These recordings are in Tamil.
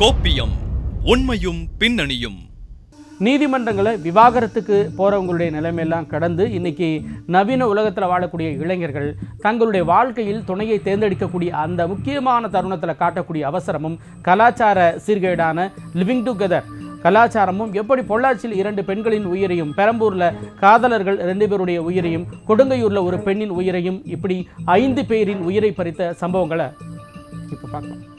கோப்பியம் உண்மையும் பின்னணியும். நீதிமன்றங்களை விவாகரத்துக்கு போகிறவங்களுடைய நிலைமையெல்லாம் கடந்து இன்னைக்கு நவீன உலகத்தில் வாழக்கூடிய இளைஞர்கள் தங்களுடைய வாழ்க்கையில் துணையை தேர்ந்தெடுக்கக்கூடிய அந்த முக்கியமான தருணத்தில் காட்டக்கூடிய அவசரமும் கலாச்சார சீர்கேடான லிவிங் டுகெதர் கலாச்சாரமும் எப்படி பொள்ளாச்சியில் இரண்டு பெண்களின் உயிரையும் பெரம்பூரில் காதலர்கள் ரெண்டு பேருடைய உயிரையும் கொடுங்கையூரில் ஒரு பெண்ணின் உயிரையும் இப்படி ஐந்து பேரின் உயிரை பறித்த சம்பவங்களை இப்போ பார்க்கலாம்.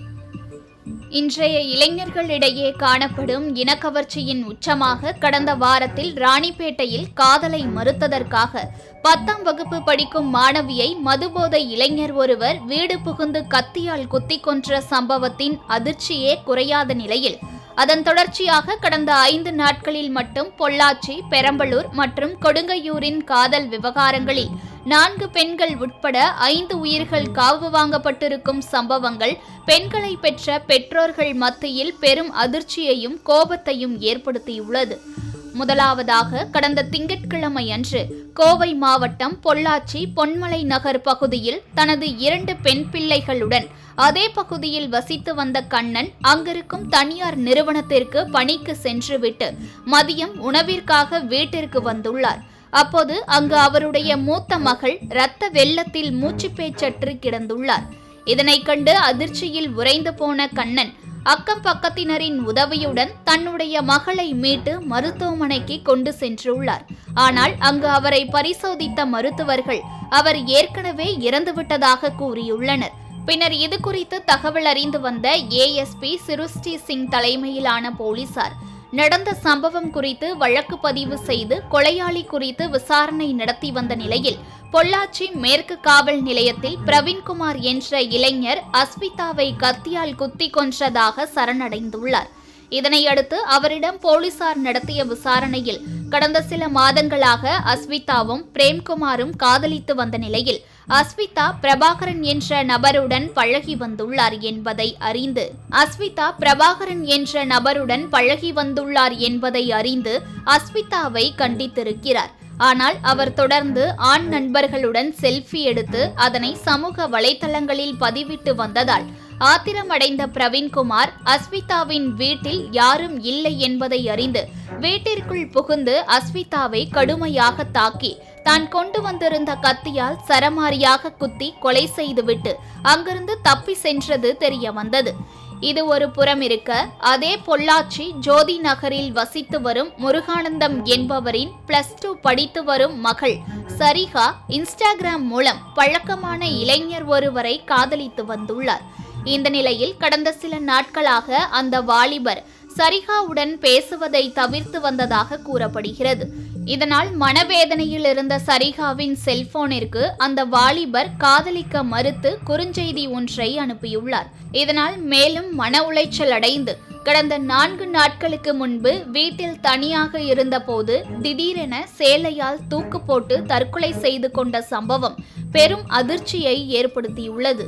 இன்றைய இளைஞர்களிடையே காணப்படும் இனக்கவர்ச்சியின் உச்சமாக கடந்த வாரத்தில் ராணிப்பேட்டையில் காதலை மறுத்ததற்காக பத்தாம் வகுப்பு படிக்கும் மாணவியை மதுபோதை இளைஞர் ஒருவர் வீடு புகுந்து கத்தியால் குத்திக் கொன்ற சம்பவத்தின் அதிர்ச்சியே குறையாத நிலையில் அதன் தொடர்ச்சியாக கடந்த ஐந்து நாட்களில் மட்டும் பொள்ளாச்சி பெரம்பலூர் மற்றும் கொடுங்கையூரின் காதல் விவகாரங்களில் நான்கு பெண்கள் உட்பட ஐந்து உயிர்கள் காவு வாங்கப்பட்டிருக்கும் சம்பவங்கள் பெண்களை பெற்ற பெற்றோர்கள் மத்தியில் பெரும் அதிர்ச்சியையும் கோபத்தையும் ஏற்படுத்தியுள்ளது. முதலாவதாக கடந்த திங்கட்கிழமை அன்று கோவை மாவட்டம் பொள்ளாச்சி பொன்மலை நகர் பகுதியில் தனது இரண்டு பெண் பிள்ளைகளுடன் அதே பகுதியில் வசித்து வந்த கண்ணன் அங்கிருக்கும் தனியார் நிறுவனத்திற்கு பணிக்கு சென்றுவிட்டு மதியம் உணவிற்காக வீட்டிற்கு வந்துள்ளார். அப்போது அங்கு அவருடைய மூத்த மகள் இரத்த வெள்ளத்தில் மூச்சு பேச்சற்று கிடந்துள்ளார். இதனை கண்டு அதிர்ச்சியில் உறைந்து போன கண்ணன் அக்கம் பக்கத்தினரின் உதவியுடன் தன்னுடைய மகளை மீட்டு மருத்துவமனைக்கு கொண்டு சென்றுள்ளார். ஆனால் அங்கு அவரை பரிசோதித்த மருத்துவர்கள் அவர் ஏற்கனவே இறந்துவிட்டதாக கூறியுள்ளனர். பின்னர் இது குறித்து தகவல் அறிந்து வந்த ஏஎஸ்பி சிருஷ்டி சிங் தலைமையிலான போலீசார் நடந்த சம்பவம் குறித்து வழக்கு பதிவு செய்து கொலையாளி குறித்து விசாரணை நடத்தி வந்த நிலையில் பொள்ளாச்சி மேற்கு காவல் நிலையத்தில் பிரவீன்குமார் என்ற இளைஞர் அஸ்மிதாவை கத்தியால் குத்தி கொன்றதாக சரணடைந்துள்ளார். இதனையடுத்து அவரிடம் போலீசார் நடத்திய விசாரணையில் கடந்த சில மாதங்களாக அஸ்விதாவும் பிரேம்குமாரும் காதலித்து வந்த நிலையில் அஸ்விதா பிரபாகரன் என்ற நபருடன் பழகி வந்துள்ளார் என்பதை அறிந்து அஸ்விதா பிரபாகரன் என்ற நபருடன் பழகி வந்துள்ளார் என்பதை அறிந்து அஸ்விதாவை கண்டித்திருக்கிறார். ஆனால் அவர் தொடர்ந்து ஆண் நண்பர்களுடன் செல்ஃபி எடுத்து அதனை சமூக வலைதளங்களில் பதிவிட்டு வந்ததால் ஆத்திரமடைந்த பிரவீன்குமார் அஸ்விதாவின் வீட்டில் யாரும் இல்லை என்பதை அறிந்து வீட்டிற்குள் புகுந்து அஸ்விதாவை கடுமையாக தாக்கி தான் கொண்டு வந்திருந்த கத்தியால் சரமாரியாக குத்தி கொலை செய்துவிட்டு அங்கிருந்து தப்பி சென்றது தெரிய வந்தது இது ஒரு புறம் இருக்க அதே பொள்ளாச்சி ஜோதி நகரில் வசித்து வரும் முருகானந்தம் என்பவரின் பிளஸ் டூ படித்து வரும் மகள் சரிகா இன்ஸ்டாகிராம் மூலம் பழக்கமான இளைஞர் ஒருவரை காதலித்து வந்துள்ளார். இந்த நிலையில் கடந்த சில நாட்களாக அந்த வாலிபர் சரிகாவுடன் பேசுவதை தவிர்த்து வந்ததாக கூறப்படுகிறது. இதனால் மனவேதனையில் இருந்த சரிகாவின் செல்போனிற்கு அந்த வாலிபர் காதலிக்க மறுத்து குறுஞ்செய்தி ஒன்றை அனுப்பியுள்ளார். இதனால் மேலும் மன உளைச்சல் அடைந்து கடந்த நான்கு நாட்களுக்கு முன்பு வீட்டில் தனியாக இருந்தபோது திடீரென சேலையால் தூக்கு போட்டு தற்கொலை செய்து கொண்ட சம்பவம் பெரும் அதிர்ச்சியை ஏற்படுத்தியுள்ளது.